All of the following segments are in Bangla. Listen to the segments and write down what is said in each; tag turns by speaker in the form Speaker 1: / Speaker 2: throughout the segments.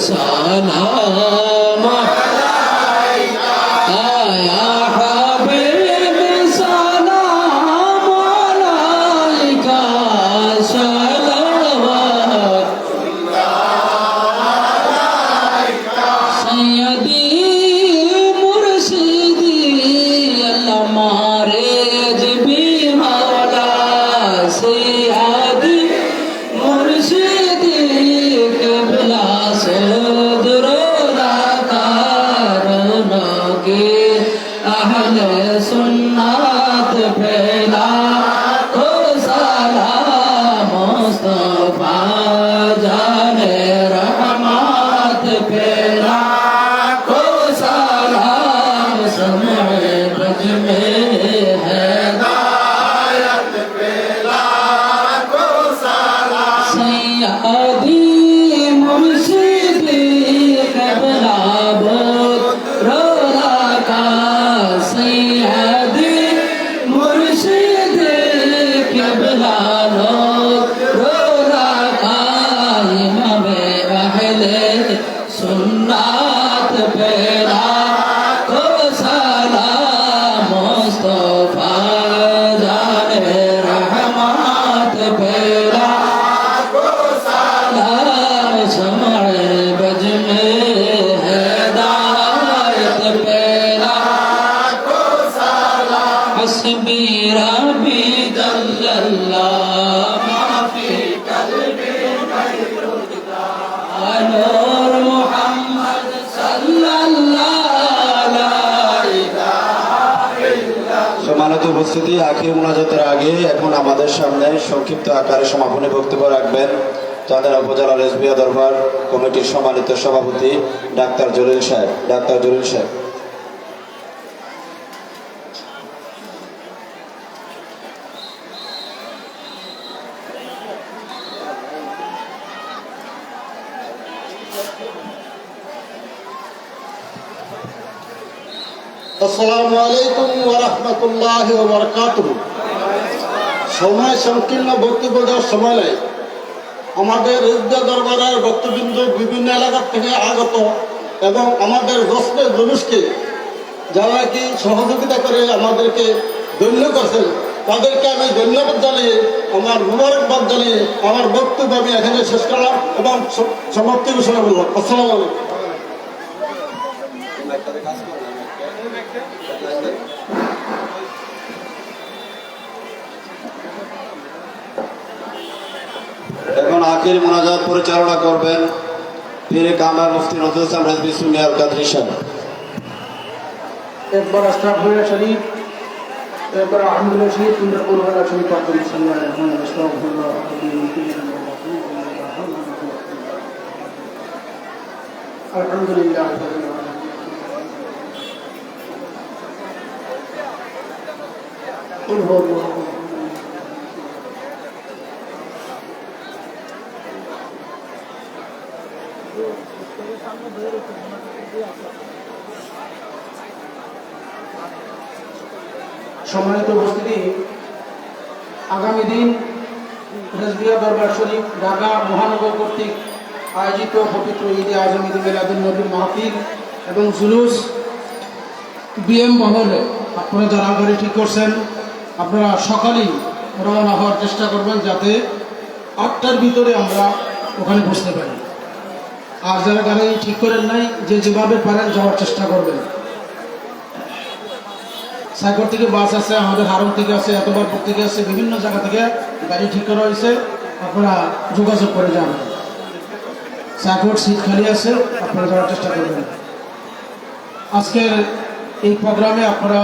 Speaker 1: sana
Speaker 2: সম্মানিত উপস্থিতি, আখির মোনাজাতের আগে এখন আমাদের সামনে সংক্ষিপ্ত আকারে সমাপনী বক্তব্য রাখবেন চাঁদের উপজেলা রেসবিয়া দরবার কমিটির সম্মানিত সভাপতি ডাক্তার জলিল সাহেব। ডাক্তার জলিল সাহেব।
Speaker 3: আসসালামু আলাইকুম ওরহমতুল্লাহ বরকাত সময় সংকীর্ণ বক্তব্য দেওয়ার সময় আমাদের ঈদগাহ দরবারের বক্তবৃন্দ বিভিন্ন এলাকা থেকে আগত এবং আমাদের গোষ্ঠের জুলুসকে যারা কি সহযোগিতা করে আমাদেরকে ধন্য করছেন, তাদেরকে আমি ধন্যবাদ জানিয়ে, আমার মুবারকবাদ জানিয়ে, আমার বক্তব্য আমি এখানে শেষ করলাম এবং সমাপ্তি ঘোষণা করলাম। আসসালামু আলাইকুম।
Speaker 2: এখন আখির মোনাজাত পরিচালনা করবেন পীরে কামাল মুফতি নজরুল ইসলাম রেজবি সুনিয়াল কাদরি সাহেব।
Speaker 4: একবার আস্তাগফিরুল্লাহ শরীফ একবার আলহামদুলিল্লাহ শরীফ কুল ওয়ালা শরীফ পাঠ করুন সাল্লাল্লাহু involved সম্মানিত উপস্থিতি, আগামী দিন রাজবিয়া দরবার শরীফ ঢাকা মহানগর কর্তৃক আয়োজিত পবিত্র ঈদে আজম ঈদ মিলাদুল নবীর মাহফিল এবং জুলুস বিএম মহলে আপনারা যারা ঠিক করছেন আপনারা সকালেই রওনা হওয়ার চেষ্টা করবেন যাতে আটটার ভিতরে আমরা ওখানে বসতে পারি। আর যারা গাড়ি ঠিক করেন নাই, যে যেভাবে পারেন যাওয়ার চেষ্টা করবেন। সাইকর থেকে বাস আছে, আমাদের হারম থেকে আছে, এতবারপুর থেকে আছে, বিভিন্ন জায়গা থেকে গাড়ি ঠিক করা হয়েছে। আপনারা যোগাযোগ করে যান সাইকর সিট খালি আছে, আপনারা যাওয়ার চেষ্টা করবেন। আজকের এই প্রোগ্রামে আপনারা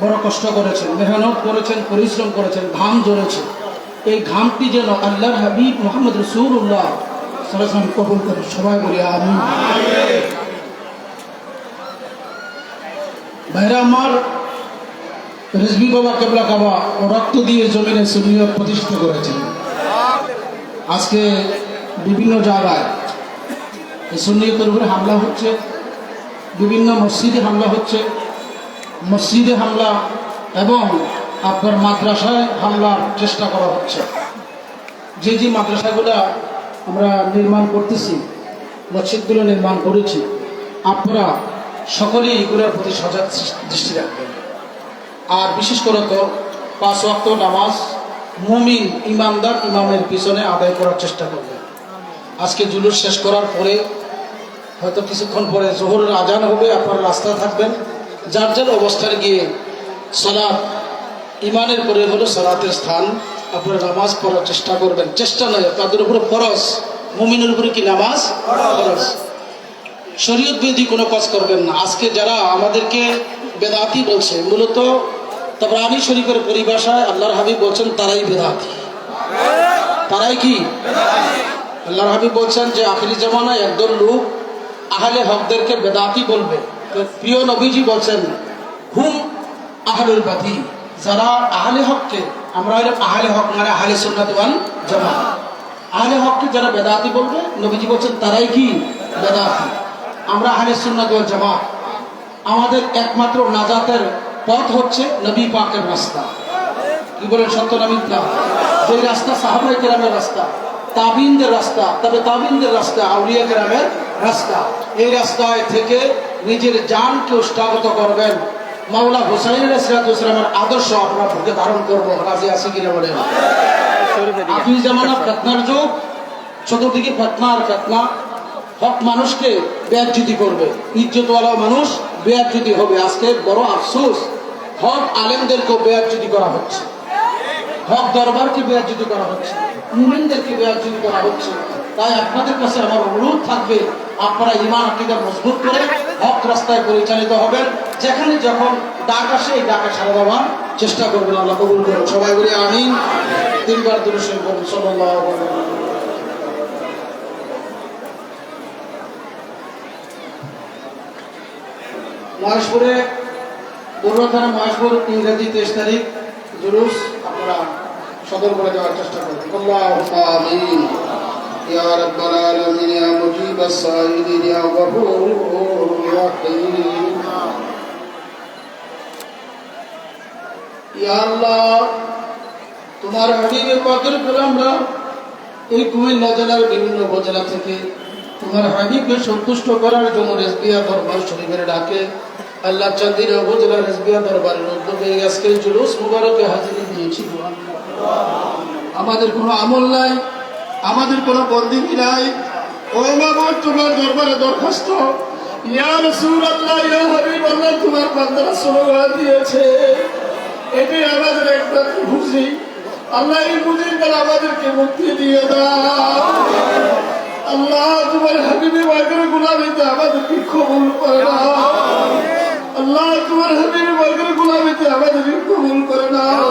Speaker 4: বড় কষ্ট করেছেন, মেহনত করেছেন, পরিশ্রম করেছেন, ঘাম ঝরেছে। এই ঘামটি যেন আল্লাহর হাবিব মোহাম্মদ রসুল্লাহ সালাম কবুল করে সবাই বলি আমি ভাইরা আমার রিজবি বাবা কেবলা কাবা রক্ত দিয়ে জমিনে সুনিয়ত প্রতিষ্ঠিত করেছেন। আজকে বিভিন্ন জায়গায় এই সুন্নিয়তের উপরে হামলা হচ্ছে, বিভিন্ন মসজিদে হামলা হচ্ছে মসজিদে হামলা এবং আপনার মাদ্রাসায় হামলার চেষ্টা করা হচ্ছে। যে যে মাদ্রাসাগুলো আমরা নির্মাণ করতেছি, মসজিদগুলো নির্মাণ করেছি, আপনারা সকলেই এগুলোর প্রতি সজাগ দৃষ্টি রাখবেন। আর বিশেষ করে তো পাঁচ ওয়াক্ত নামাজ মুমিন, ইমানদার ইমামের পিছনে আদায় করার চেষ্টা করবেন আজকে জুলুস শেষ করার পরে হয়তো কিছুক্ষণ পরে জোহরের আজান হবে, আপনারা রাস্তায় থাকবেন। যার যার অবস্থানে গিয়ে সলাৎ ইমানের পরে হলো সলাতের স্থান, আপনারা নামাজ পড়ার চেষ্টা করবেন। চেষ্টা নয় তাদের উপরে ফরজ। মুমিনের উপরে কি নামাজ? শরীয়ত বিধি কোনো কাজ করবেন না। আজকে যারা আমাদেরকে বেদাতি বলছে, মূলত তবে আলী শরীফের পরিভাষায় আল্লাহর হাবিব বলছেন, তারাই বেদাতি। তারাই কি? আল্লাহর হাবিব বলছেন যে, আখিরি জামানায় একদল লোক আহলে হকদেরকে বেদাতি বলবে। প্রিয় নবীজি বলছেন, হুম আহলুল বাতি, যারা আহলে হককে, আমরা হইলাম আহলে হক মানে আহলে সুন্নাত ওয়াল জামাত। আহলে হককে যারা বেদাতি বলবে, নবীজি বলছেন, তারাই কি? বেদাতি। আমরা আহলে সুন্নাত ওয়াল জামাত। আমাদের একমাত্র নাজাতের পথ হচ্ছে নবী পাকের রাস্তা। কি বলেন সত্য না যে রাস্তা সাহাবাই কেরামের রাস্তা, তাবিনদের রাস্তা, তবে তাবিনদের রাস্তা, আউলিয়া কেরামের রাস্তা। এই রাস্তায় থেকে নিজের জানকে উষ্ঠাগত করবেন। মাওলা হুসাইন ইসলামের আদর্শ আমরা বুকে ধারণ করব, রাজি আছি কিনা বলেন? আপনি জামানা ফেতনার যুগ, চতুর্দিকে ফেতনা আর ফেতনা। হক মানুষকে বেয়াজ্জুতি করবে। ইজ্জতওয়ালা মানুষ বেয়াজ্জুতি হবে। আজকে বড় আফসোস, হক আলেমদেরকেও বেয়াজ্জুতি করা হচ্ছে। হক দরবারকে বেয়াজ্জুতি করা হচ্ছে। মুমিনদেরকে বেয়াজ্জুতি করা হচ্ছে। তাই আপনাদের কাছে আমার অনুরোধ থাকবে, আপনারা ইমান আকিদা মজবুত করে হক রাস্তায় পরিচালিত হবেন যেখানে যখন ডাক আসে, এই ডাকে সারা দেওয়ার চেষ্টা করবেন আল্লাহ কবুল করুন। সবাই বলে আমিন। তিনবার ওয়া সাল্লাম। মহেশপুরে থানা মহেশপুর, ইংরেজি তেইশ তারিখ, জুলুস। আপনারা সদর করে যাওয়ার চেষ্টা করবেন
Speaker 3: يا رب العالمين يا مجيب السائلين يا غفور رحيم
Speaker 4: ইয়া আল্লাহ তোমার হাবিবে পাকের গোলামরা এই কুমিল্লা জেলার বিভিন্ন উপজেলা থেকে তোমার হাবিবকে সন্তুষ্ট করার জন্য রেসবিয়া দরবার শরীফের ডাকে আল্লাহ চাঁদির উপজেলা রেসবিয়া দরবারের উদ্যোগে আজকে জুলুস মুবারকে হাজিরি দিয়েছি গো আল্লাহ। আমাদের কোনো আমল নাই আমাদের কোনো বন্দিনী নাই। ও বাবা তোমার দরবারে দরখাস্ত। তোমার বান্দারা সুবহান দিয়েছে। এটি আমাদের একমাত্র খুশি। আল্লাহ এই দ্বারা আমাদেরকে মুক্তি দিয়ে দাও। আল্লাহ তোমার হাবিবি বাগের গুলামিতে আমাদেরকে কবুল করে নাও। আল্লাহ তোমার হাবিবি বাগের গুলামিতে আমাদেরকে কবুল করে নাও।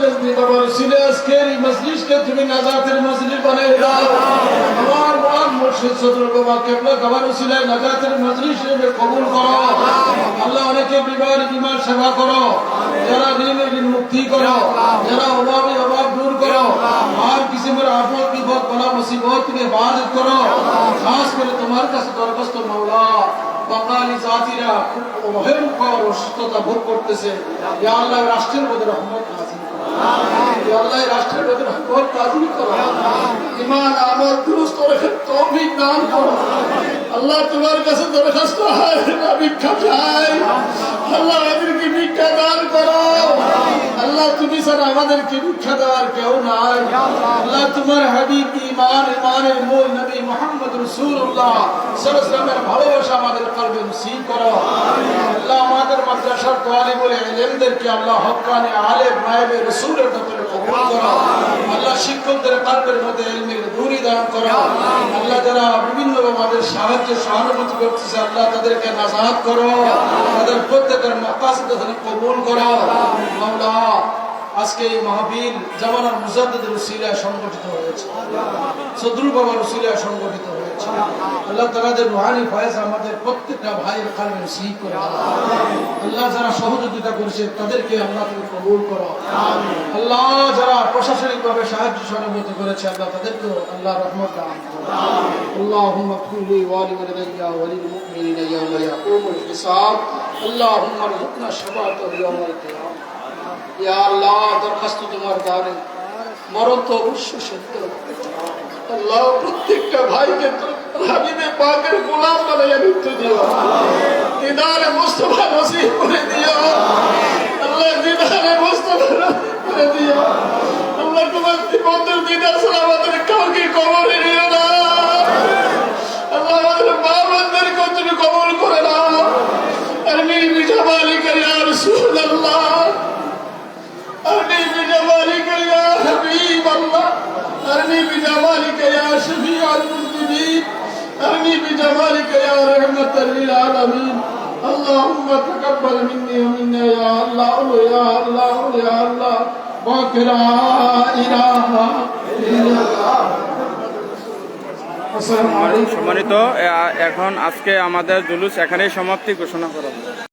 Speaker 4: জামানার মুজাদ্দিদ রেজবি বাবার সিলে আজকের তুমি নাজাতের মজলিস বানিয়ে দাও। আমার মহান মুর্শিদ সদর বাবা কেবলা গাবার উসিলায় নাজাতের মজলিস কবুল করো। আল্লাহ অনেকে বিবাহের বিমার সেবা করো। যারা ঋণে ঋণ মুক্তি করো। যারা অভাবে অভাব দূর করো। আর কিসিমের আপদ বিপদ বলা মুসিবত থেকে বাহাদুর করো। খাস করে তোমার কাছে দরখাস্ত মাওলা। বাঙালি জাতিরা খুব ভয়ঙ্কর অসুস্থতা ভোগ করতেছে। ইয়া আল্লাহ রাষ্ট্রের মধ্যে রহমত ইয়া আল্লাহ তোমার কাছে দরখাস্ত হয় ভিক্ষা চাই। আল্লাহ আমাদেরকে ভিক্ষা দান করো। আল্লাহ, তুমি স্যার আমাদেরকে ভিক্ষা দেওয়ার কেউ নাই। আল্লাহ, তোমার হাবিব ইমান ইমানের মূল নবী মোহাম্মদ রসুল্লাহ সরসলামের ভালোবাসা আমাদের কলবে নসিব করো। আল্লাহ আমাদের মাদ্রাসার তোয়ালি বলে এলেমদেরকে আল্লাহ হকানি আলেম, নায়েবে রসুলের কবুল করো আল্লাহ শিক্ষকদের কলবের মধ্যে এলমের দূরি দান করো। আল্লাহ যারা বিভিন্ন আমাদের সাহায্য, সহানুভূতি করতেছে, আল্লাহ তাদেরকে নাজাহাত করো। তাদের প্রত্যেকের মকাসদ কবুল করো। মাওলা আজকে এই মাহফিল জামানার মুজাদ্দিদের উসিলায় সংগঠিত হয়েছে সদরুল বাবার উসিলায় সংগঠিত হয়েছে আল্লাহ তালাদের রুহানি ফয়েজ আমাদের প্রত্যেকটা ভাইয়ের কালমে নসিব করে দাও। আল্লাহ যারা সহযোগিতা করেছে তাদেরকে আল্লাহ তুমি কবুল করো আল্লাহ যারা প্রশাসনিক ভাবে সাহায্য সহানুভূতি করেছে আল্লাহ তাদেরকেও আল্লাহ রহমত দান করো اللهم اغفر لي ولوالدي وللمؤمنين يوم يقوم الحساب اللهم ارزقنا الشفاعة يوم القيامة ইয়া আল্লাহ, দরখাস্ত তোমার দ্বারে মরণ তো অবশ্য সত্য। আল্লাহ, প্রত্যেকটা ভাইকে হাবিবে পাকের গোলাম বানাইয়া মৃত্যু দিও। দিদারে মুস্তফা নসিব করে দিও। দিদারে মুস্তফা شفيع المذنبين أرني بجمالك يا رحمة للعالمين اللهم تقبل مني ومنا يا الله يا الله يا الله ولا إله إلا الله السلام عليكم
Speaker 5: সম্মানিত এ- এখন আজকে আমাদের জুলুস এখানেই সমাপ্তি ঘোষণা করা হলো।